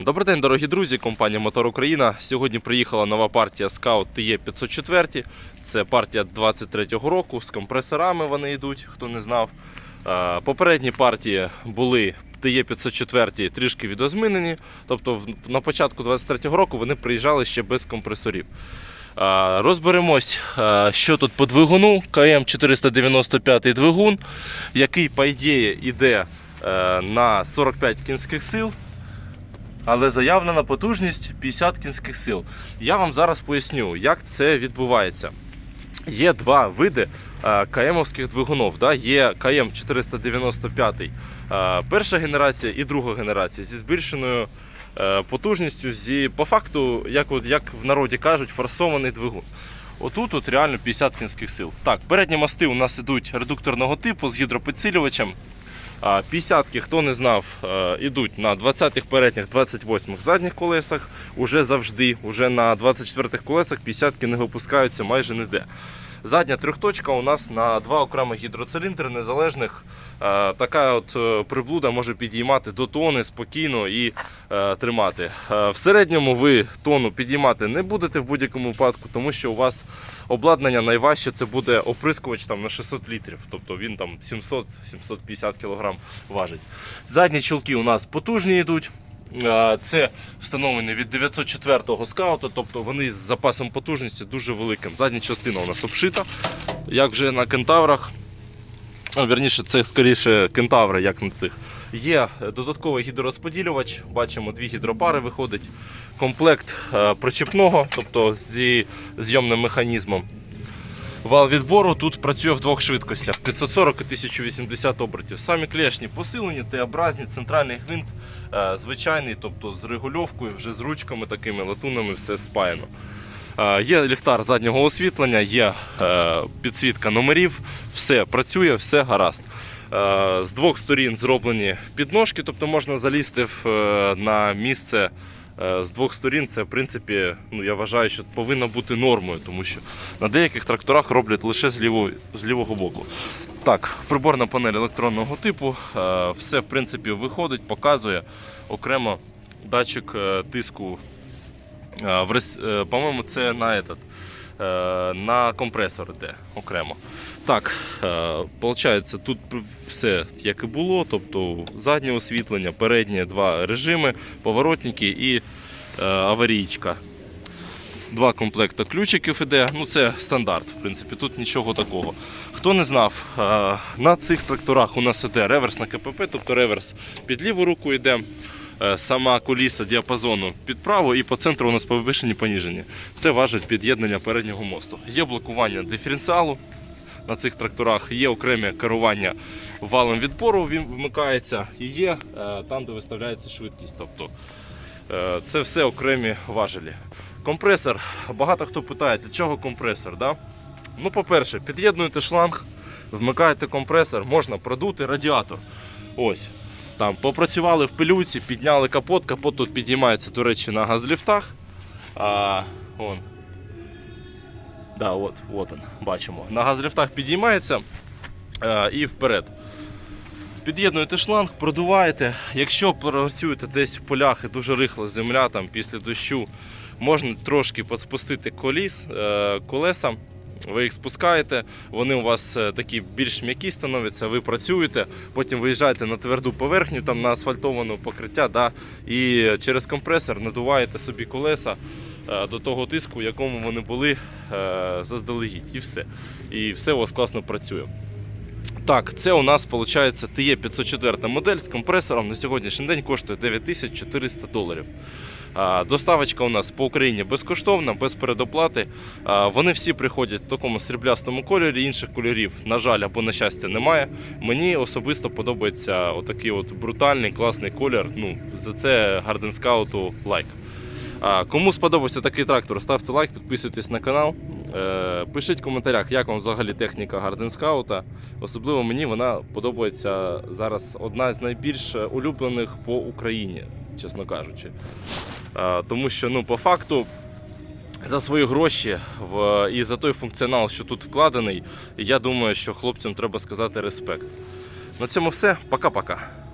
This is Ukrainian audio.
Добрий день, дорогі друзі, компанія Мотор Україна. Сьогодні приїхала нова партія Scout TE 504. Це партія 23-го року. З компресорами вони йдуть, хто не знав. Е, Попередні партії були TE 504 трішки відозмінені. Тобто на початку 23-го року вони приїжджали ще без компресорів. Е, Розберемось, е, що тут по двигуну. КМ 495 двигун, який, по ідеї, йде на 45 кінських сил але заявлена потужність 50 кінських сил. Я вам зараз поясню, як це відбувається. Є два види е, КМовських двигунів. Да? Є КМ 495 е, перша генерація і друга генерація зі збільшеною е, потужністю, зі, по факту, як, от, як в народі кажуть, форсований двигун. Отут от реально 50 кінських сил. Так, передні мости у нас ідуть редукторного типу з гідропідсилювачем. А, 50-ки, хто не знав, е, ідуть на 20-х передніх, 28-х задніх колесах. Уже завжди, уже на 24-х колесах 50-ки не випускаються майже ніде. Задня трьохточка у нас на два окремих гідроциліндри незалежних. Е, Така от е, приблуда може підіймати до тони спокійно і е, тримати. В середньому ви тону підіймати не будете в будь-якому випадку, тому що у вас обладнання найважче це буде оприскувач там, на 600 літрів. Тобто він там 700-750 кг важить. Задні чулки у нас потужні йдуть. Е, Це встановлені від 904-го скаута, тобто вони з запасом потужності дуже великим. Задня частина у нас обшита, як вже на кентаврах. А, Вірніше, це скоріше кентаври, як на цих. Є додатковий гідророзподілювач, бачимо, дві гідропари виходить. Комплект е, причіпного, тобто зі зйомним механізмом. Вал відбору тут працює в двох швидкостях 540 і 1080 обертів. Самі клешні посилені, Т-образні, центральний гвинт е, звичайний, тобто з регульовкою, вже з ручками такими латунами, все спаяно. Е, Є ліхтар заднього освітлення, є е, підсвітка номерів, все працює, все гаразд. З двох сторін зроблені підножки, тобто можна залізти на місце з двох сторін. Це в принципі, ну я вважаю, що повинно бути нормою, тому що на деяких тракторах роблять лише з лівого, з лівого боку. Так, приборна панель електронного типу, е, все в принципі виходить, показує окремо датчик е, тиску. Е, е, По-моєму, це на этот, е, на компресор йде окремо. Так, виходить, тут все як і було, тобто заднє освітлення, переднє два режими, поворотники і е, аварійка. Два комплекти ключиків іде. Ну це стандарт, в принципі, тут нічого такого. Хто не знав, е, на цих тракторах у нас іде реверс на КПП, тобто реверс під ліву руку йде. Е, Сама коліса діапазону під праву і по центру у нас повишені поніжені. Це важить під'єднання переднього мосту. Є блокування диференціалу на цих тракторах, є окреме керування валом відбору, він вмикається, і є е, там, де виставляється швидкість. Тобто Е, Це все окремі важелі. Компресор. Багато хто питає, для чого компресор. Да? Ну, по-перше, під'єднуєте шланг, вмикаєте компресор, можна продути радіатор. Ось. Там попрацювали в пилюці, підняли капот, капот тут підіймається, до речі, на газліфтах. А, вон. Да, от, от он, бачимо. На газліфтах підіймається е, і вперед. Під'єднуєте шланг, продуваєте. Якщо працюєте десь в полях і дуже рихла земля там, після дощу, можна трошки підспустити коліс, е, колеса. Ви їх спускаєте, вони у вас е, такі більш м'які становляться, ви працюєте, потім виїжджаєте на тверду поверхню, там на асфальтоване покриття, да, і через компресор надуваєте собі колеса е, до того тиску, в якому вони були е, заздалегідь. І все. І все у вас класно працює. Так, це у нас виходить TE 504 модель з компресором. На сьогоднішній день коштує 9400 доларів. Доставочка у нас по Україні безкоштовна, без передоплати. Вони всі приходять в такому сріблястому кольорі, інших кольорів, на жаль, або на щастя, немає. Мені особисто подобається отакий от брутальний, класний колір. Ну, за це Scout лайк. Кому сподобався такий трактор, ставте лайк, підписуйтесь на канал. Е, Пишіть в коментарях, як вам взагалі техніка Scout. Особливо мені вона подобається зараз одна з найбільш улюблених по Україні, чесно кажучи. Е, Тому що ну, по факту за свої гроші в, і за той функціонал, що тут вкладений, я думаю, що хлопцям треба сказати респект. На цьому все. Пока-пока.